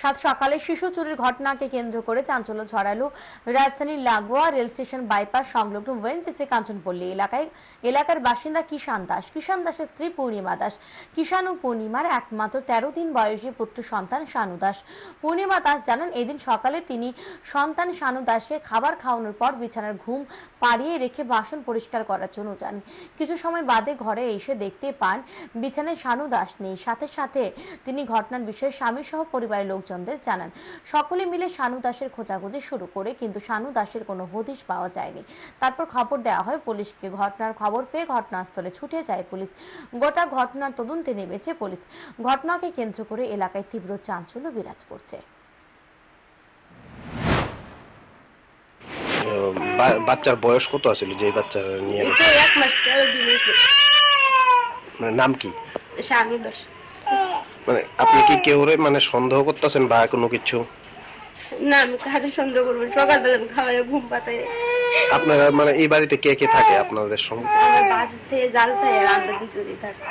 সাত সকালে শিশু চুরির ঘটনাকে কেন্দ্র করে চাঞ্চল্য ছড়ালো রাজধানীর লাগোয়া রেল স্টেশন বাইপাস সংলগ্ন ওয়েনজিসি কাঞ্চনপল্লী এলাকায়। এলাকার বাসিন্দা কিষান দাস। কিষান দাসের স্ত্রী পূর্ণিমা দাস। কিষান ও পূর্ণিমার একমাত্র তেরো দিন বয়সী পুত্র সন্তান শানু দাস। পূর্ণিমা দাস জানান, এদিন সকালে তিনি সন্তান শানু দাসকে খাবার খাওয়ানোর পর বিছানার ঘুম পাড়িয়ে রেখে বাসন পরিষ্কার করার জন্য যান। কিছু সময় বাদে ঘরে এসে দেখতে পান, বিছানায় শানু দাস নেই। সাথে সাথে তিনি ঘটনার বিষয়ে স্বামী সহ পরিবারের লোকজনদের জানান সকলে মিলে শানু দাসের খোঁজাখুঁজি শুরু করে কিন্তু শানু দাসের কোনো হদিশ পাওয়া যায়নি। তারপর খবর দেওয়া হয় পুলিশকে। ঘটনার খবর পেয়ে ঘটনাস্থলে ছুটে যায় পুলিশ। গোটা ঘটনার তদন্তে নেমেছে পুলিশ। ঘটনাকে কেন্দ্র করে এলাকায় তীব্র চাঞ্চল্য বিরাজ করছে। বাচ্চার বয়স কত আছিল যে বাচ্চার নিয়ে? এক মাস মানে নাম কি? স্বামী দোষ মানে আপনি কি কেউ রে মানে সন্দেহ করতেছেন বা কোনো কিছু? না আমি কাহারে সন্দেহ করব? সকালবেলা আমি খাওয়া ঘুম পাতাই। আপনারা মানে এই বাড়িতে কে কে থাকে আপনাদের সঙ্গে? আমার বাসা থেকে জাল থাকে রান্না দিতে থাকে।